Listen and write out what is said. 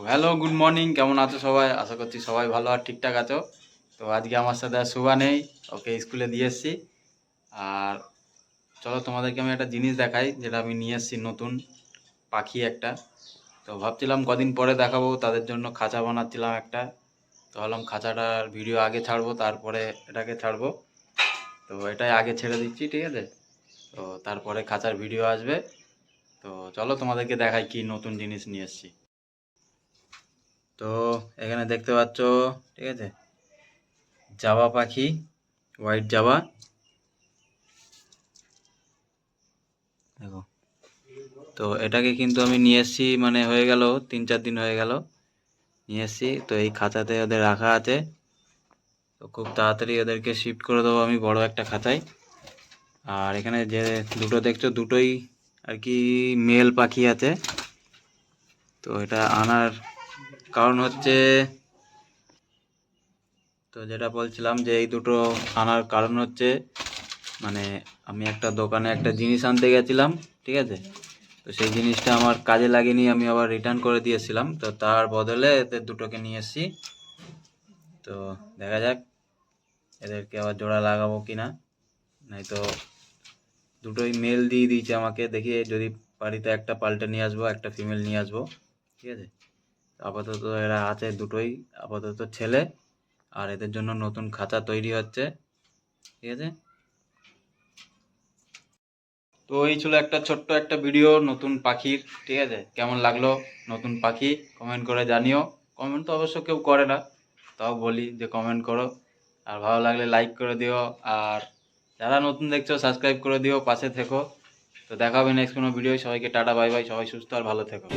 Hello good morning কেমন আছো সবাই? আশা করছি সবাই ভালো আর ঠিকঠাক আছো। তো আজকে আমার সাথে আর শুভা নেই, ওকে স্কুলে দিয়ে এসছি। আর চলো তোমাদেরকে আমি একটা জিনিস দেখাই, যেটা আমি নিয়ে এসছি নতুন, পাখি একটা। তো ভাবছিলাম কদিন পরে দেখাবো, তাদের জন্য খাঁচা বানাচ্ছিলাম একটা। তো ভাবলাম খাঁচাটার ভিডিও আগে ছাড়বো, তারপরে এটাকে ছাড়বো। তো এটাই আগে ছেড়ে দিচ্ছি, ঠিক আছে? তো তারপরে খাঁচার ভিডিও আসবে। তো চলো তোমাদেরকে দেখাই কি নতুন জিনিস নিয়ে এসছি। তো এখানে দেখতে পাচ্ছ, ঠিক আছে? জাবা পাখি হোয়াইট জাবা। দেখো। তো এটাকে কিন্তু আমি নিয়ে এসছি মানে হয়ে গেল, তিন চার দিন হয়ে গেল, নিয়ে এসছি। তো এই খাতাতে ওদের রাখা আছে। তো খুব তাড়াতাড়ি ওদেরকে শিফট করে দেবো আমি বড় একটা খাতায় আর এখানে যে দুটো দেখছ, দুটোই আর কি মেল পাখি আছে। তো এটা আনার কারণ হচ্ছে তো যেটা বলছিলাম যে এই দুটো আনার কারণ হচ্ছে মানে আমি একটা দোকানে একটা জিনিস আনতে গেছিলাম, ঠিক আছে? তো সেই জিনিসটা আমার কাজে লাগেনি, আমি আবার রিটার্ন করে দিয়েছিলাম। তো তার বদলে এদের দুটোকে নিয়ে এসেছি। তো দেখা যাক, এদেরকে আবার জোড়া লাগাবো কি না নাই তো দুটোই মেল দিয়ে দিয়েছে আমাকে, দেখি যদি বাড়িতে একটা পাল্টে নিয়ে আসব, একটা ফিমেল নিয়ে আসব, ঠিক আছে? আপাতত এরা আছে দুটোই, আপাতত ছেলে আর এদের জন্য নতুন খাঁচা তৈরি হচ্ছে, ঠিক আছে? তো এই ছিল একটা ছোট্ট একটা ভিডিও নতুন পাখির, ঠিক আছে? কেমন লাগল নতুন পাখি? কমেন্ট করে জানিও। কমেন্ট তো অবশ্য কেউ করে না, তাও বলি যে কমেন্ট করো। আর ভালো লাগলে লাইক করে দিও। আর যারা নতুন দেখছ সাবস্ক্রাইব করে দিও, পাশে থেকো। তো দেখা হবে নেক্সট কোনো ভিডিও সবাইকে টাটা বাই বাই সবাই সুস্থ আর ভালো থেকো।